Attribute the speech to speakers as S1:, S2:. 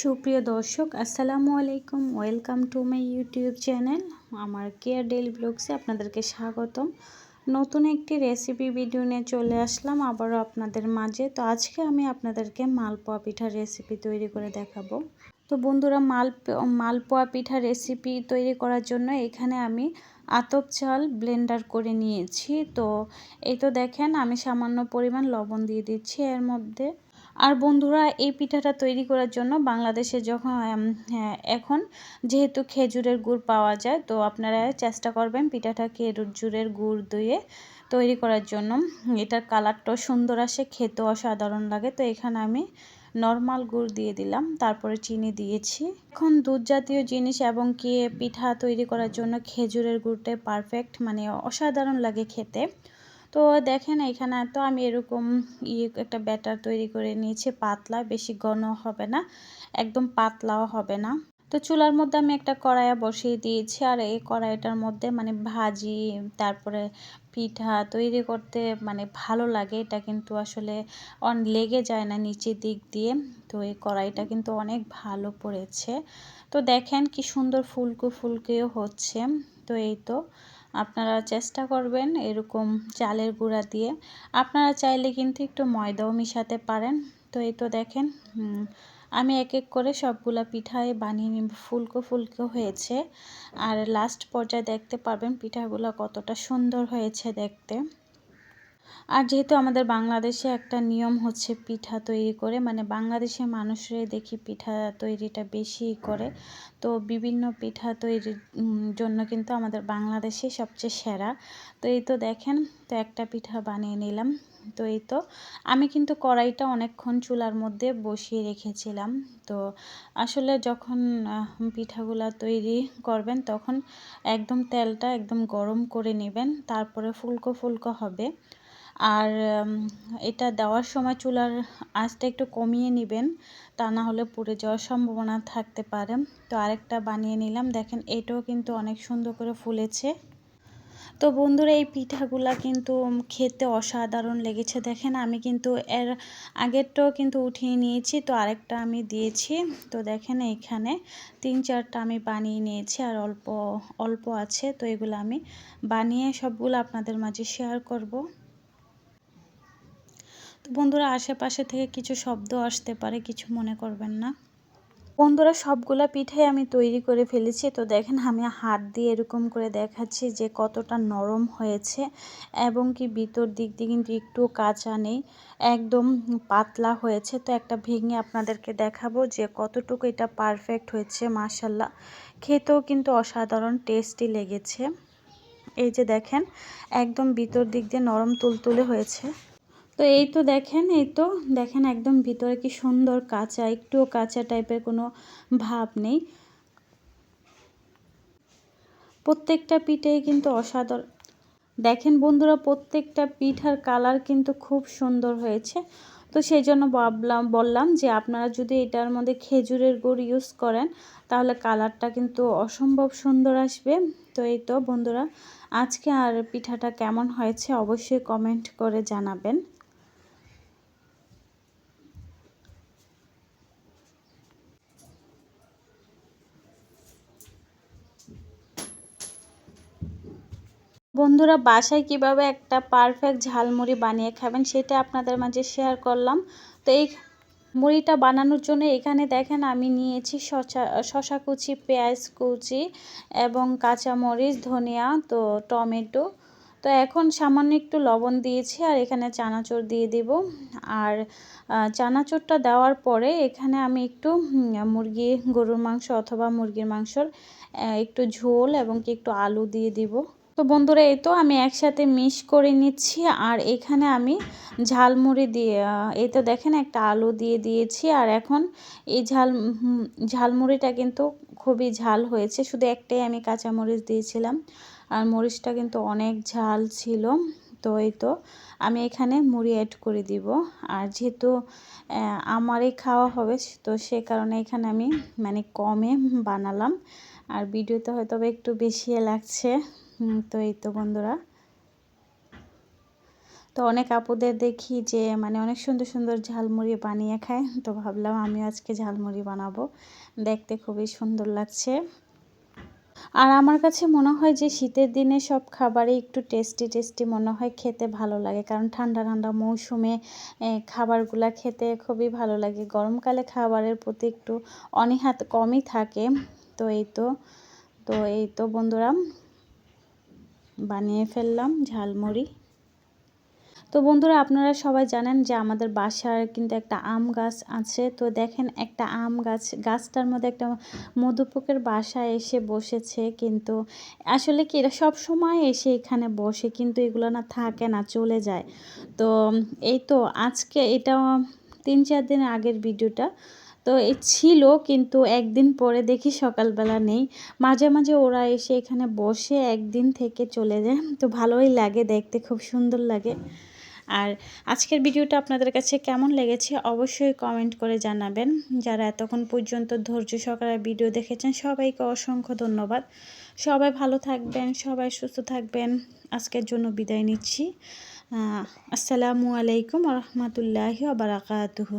S1: সুপ্রিয় দর্শক, আসসালামু আলাইকুম। Welcome to my YouTube channel আমার কেয়ার ডেলি ব্লগসে আপনাদেরকে স্বাগতম। নতুন একটি রেসিপি ভিডিও নিয়ে চলে আসলাম আবারও আপনাদের মাঝে। তো আজকে আমি আপনাদেরকে মালপোয়া পিঠার রেসিপি তৈরি করে দেখাবো। তো বন্ধুরা মাল মালপোয়া পিঠা রেসিপি তৈরি করার জন্য এখানে আমি আতপ চাল ব্লেন্ডার করে নিয়েছি। তো এই তো দেখেন, আমি সামান্য পরিমাণ লবণ দিয়ে দিচ্ছি। এর মধ্যে আর বন্ধুরা এই পিঠাটা তৈরি করার জন্য বাংলাদেশে যখন হ্যাঁ, এখন যেহেতু খেজুরের গুড় পাওয়া যায় তো আপনারা চেষ্টা করবেন পিঠাটা খেজুরের গুড় দিয়ে তৈরি করার জন্য। এটার কালারটাও সুন্দর আসে খেতেও অসাধারণ লাগে। তো এখানে আমি নর্মাল গুড় দিয়ে দিলাম তারপরে চিনি দিয়েছি। এখন দুধ জাতীয় জিনিস এবং কি পিঠা তৈরি করার জন্য খেজুরের গুড়টাই পারফেক্ট মানে অসাধারণ লাগে খেতে। তো দেখেন এখানে তো আমি এরকম ইয়ে একটা ব্যাটার তৈরি করে নিয়েছি, পাতলা, বেশি ঘন হবে না, একদম পাতলাও হবে না। তো চুলার মধ্যে আমি একটা কড়াইয়া বসিয়ে দিয়েছি আর এই কড়াইটার মধ্যে মানে ভাজি, তারপরে পিঠা তৈরি করতে মানে ভালো লাগে, এটা কিন্তু আসলে অন লেগে যায় না নিচের দিক দিয়ে। তো এই কড়াইটা কিন্তু অনেক ভালো পড়েছে। তো দেখেন কি সুন্দর ফুলকো ফুলকেও হচ্ছে। তো এই তো আপনারা চেষ্টা করবেন এরকম চালের গুঁড়া দিয়ে। আপনারা চাইলে কিন্তু একটু ময়দাও মিশাতে পারেন। তো এই তো দেখেন আমি এক এক করে সবগুলা পিঠায় বানিয়ে ফুলকো ফুলকো হয়েছে। আর লাস্ট পর্যায়ে দেখতে পারবেন পিঠাগুলো কতটা সুন্দর হয়েছে দেখতে। আর যেহেতু আমাদের বাংলাদেশে একটা নিয়ম হচ্ছে পিঠা তৈরি করে মানে বাংলাদেশের মানুষরাই দেখি পিঠা তৈরিটা বেশি করে। তো বিভিন্ন পিঠা তৈরির জন্য কিন্তু আমাদের বাংলাদেশে সবচেয়ে সেরা। তো এই তো দেখেন, তো একটা পিঠা বানিয়ে নিলাম। তো এই তো, আমি কিন্তু কড়াইটা অনেকক্ষণ চুলার মধ্যে বসিয়ে রেখেছিলাম। তো আসলে যখন পিঠাগুলা তৈরি করবেন তখন একদম তেলটা একদম গরম করে নেবেন, তারপরে ফুলকো ফুলকো হবে। আর এটা দেওয়ার সময় চুলার আঁচটা একটু কমিয়ে নেবেন, তা না হলে পুড়ে যাওয়ার সম্ভাবনা থাকতে পারে। তো আরেকটা বানিয়ে নিলাম। দেখেন এটাও কিন্তু অনেক সুন্দর করে ফুলেছে। তো বন্ধুরা, এই পিঠাগুলা কিন্তু খেতে অসাধারণ লেগেছে। দেখেন আমি কিন্তু এর আগেরটাও কিন্তু উঠিয়ে নিয়েছি, তো আরেকটা আমি দিয়েছি। তো দেখেন এইখানে তিন চারটা আমি বানিয়ে নিয়েছি, আর অল্প অল্প আছে। তো এগুলো আমি বানিয়ে সবগুলো আপনাদের মাঝে শেয়ার করব। তো বন্ধুরা আশেপাশে থেকে কিছু শব্দ আসতে পারে, কিছু মনে করবেন না। বন্ধুরা সবগুলা পিঠাই আমি তৈরি করে ফেলেছি। তো দেখেন, আমি হাত দিয়ে এরকম করে দেখাচ্ছি যে কতটা নরম হয়েছে এবং কি ভিতর দিক দিয়ে কিন্তু একটু কাঁচা নেই, একদম পাতলা হয়েছে। তো একটা ভেঙে আপনাদেরকে দেখাবো যে কতটুকু এটা পারফেক্ট হয়েছে মাসাল্লাহ খেতেও কিন্তু অসাধারণ টেস্টি লেগেছে। এই যে দেখেন, একদম ভিতর দিক দিয়ে নরম তুলতুলে হয়েছে। তো এই তো দেখেন, এই তো দেখেন একদম ভিতরে কি সুন্দর কাঁচা, একটুও কাঁচা টাইপের কোনো ভাব নেই। প্রত্যেকটা পিঠেই কিন্তু অসাধারণ দেখেন বন্ধুরা, প্রত্যেকটা পিঠার কালার কিন্তু খুব সুন্দর হয়েছে। তো সেই জন্য ভাবলাম, বললাম যে আপনারা যদি এটার মধ্যে খেজুরের গুড় ইউজ করেন, তাহলে কালারটা কিন্তু অসম্ভব সুন্দর আসবে। তো এই তো বন্ধুরা, আজকে আর পিঠাটা কেমন হয়েছে অবশ্যই কমেন্ট করে জানাবেন। বন্ধুরা বাসায় কীভাবে একটা পারফেক্ট ঝালমুড়ি বানিয়ে খাবেন সেটা আপনাদের মাঝে শেয়ার করলাম। তো এই মুড়িটা বানানোর জন্য এখানে দেখেন আমি নিয়েছি শশা শশা কুচি, পেঁয়াজ কুচি এবং কাঁচামরিচ, ধনিয়া, তো টমেটো। তো এখন সামান্য একটু লবণ দিয়েছি আর এখানে চানাচুর দিয়ে দিব। আর চানাচুরটা দেওয়ার পরে এখানে আমি একটু মুরগি, গরুর মাংস অথবা মুরগির মাংসর একটু ঝোল এবং কি একটু আলু দিয়ে দিব। তো বন্ধুরা, এই তো আমি একসাথে মিশ করে নিচ্ছি আর এখানে আমি ঝালমুড়ি দিয়ে এই তো দেখেন একটা আলু দিয়ে দিয়েছি আর এখন এই ঝাল ঝালমুড়িটা কিন্তু খুবই ঝাল হয়েছে। শুধু একটাই আমি কাঁচামরিচ দিয়েছিলাম আর মরিচটা কিন্তু অনেক ঝাল ছিল। তো এই তো আমি এখানে মুড়ি অ্যাড করে দিব আর যেহেতু আমারই খাওয়া হবে, তো সে কারণে এখানে আমি মানে কমে বানালাম। আর ভিডিওতে হয়তো একটু বেশি লাগছে। তো এই তো বন্ধুরা। তো অনেক আপুদের দেখি যে মানে অনেক সুন্দর সুন্দর ঝালমুড়ি বানিয়ে খায়। তো ভাবলাম আমি আজকে ঝালমুড়ি বানাবো। দেখতে খুবই সুন্দর লাগছে। আর আমার কাছে মনে হয় যে, শীতের দিনে সব খাবারই একটু টেস্টি টেস্টি মনে হয় খেতে ভালো লাগে। কারণ ঠান্ডা ঠান্ডা মৌসুমে খাবারগুলো খেতে খুবই ভালো লাগে। গরমকালে খাবারের প্রতি একটু অনীহাত কমই থাকে। তো এই তো তো এই তো বন্ধুরা। বানিয়ে ফেললাম ঝালমুড়ি। তো বন্ধুরা, আপনারা সবাই জানেন যে আমাদের বাসার কিন্তু একটা আম গাছ আছে। তো দেখেন, একটা আম গাছ, গাছটার মধ্যে একটা মধুপোকের বাসা এসে বসেছে। কিন্তু আসলে কি, এরা সব সময় এসে এখানে বসে, কিন্তু এগুলো না থাকে না, চলে যায়। তো এই তো আজকে এটা তিন চার দিন আগের ভিডিওটা। তো এ ছিল, কিন্তু একদিন পরে দেখি সকালবেলা নেই। মাঝে মাঝে ওরা এসে এখানে বসে একদিন থেকে চলে যায়। তো ভালোই লাগে দেখতে, খুব সুন্দর লাগে। আর আজকের ভিডিওটা আপনাদের কাছে কেমন লেগেছে অবশ্যই কমেন্ট করে জানাবেন। যারা এতক্ষণ পর্যন্ত ধৈর্য সহকারে ভিডিও দেখেছেন, সবাইকে অসংখ্য ধন্যবাদ। সবাই ভালো থাকবেন, সবাই সুস্থ থাকবেন। আজকের জন্য বিদায় নিচ্ছি। আসসালামু আলাইকুম রহমতুল্লাহি বারাকাতুহু।